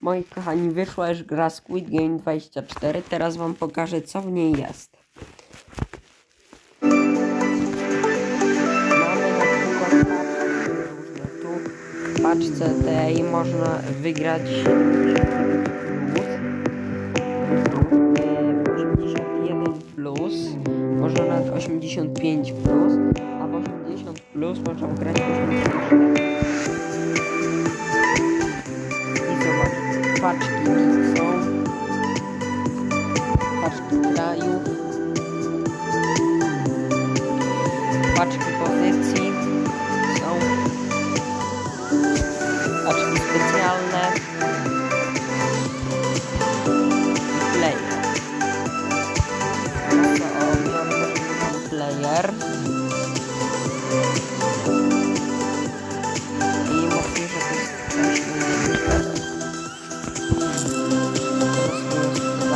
Moi kochani, wyszła już gra Squid Game 24. Teraz wam pokażę, co w niej jest. Mamy na przykład różne. Tu w paczce tej można wygrać plus, y, 81 plus, można nawet 85 plus, a w 80 plus można wygrać 84. paczki są, paczki krajów, paczki pozycji. Są, paczki specjalne. Player. Player.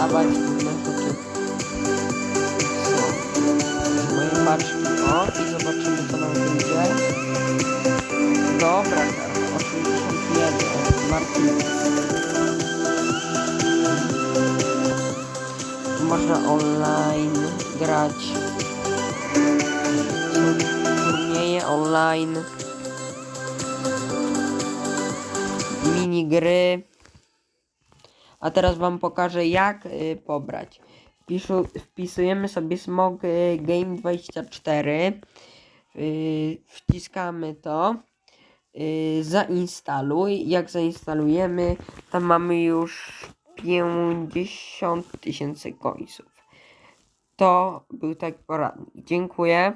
Sprzedawać różne rzeczy. Są moje paczki. O, i zobaczymy co nam wyjdzie. Dobra, Karol, 81. Martin. Tu można online grać. Turnieje online. Minigry. A teraz wam pokażę jak y, pobrać. Wpisu, wpisujemy sobie Smog y, Game 24. Y, wciskamy to. Y, zainstaluj. Jak zainstalujemy, tam mamy już 50 tysięcy końców. To był taki poradnik. Dziękuję.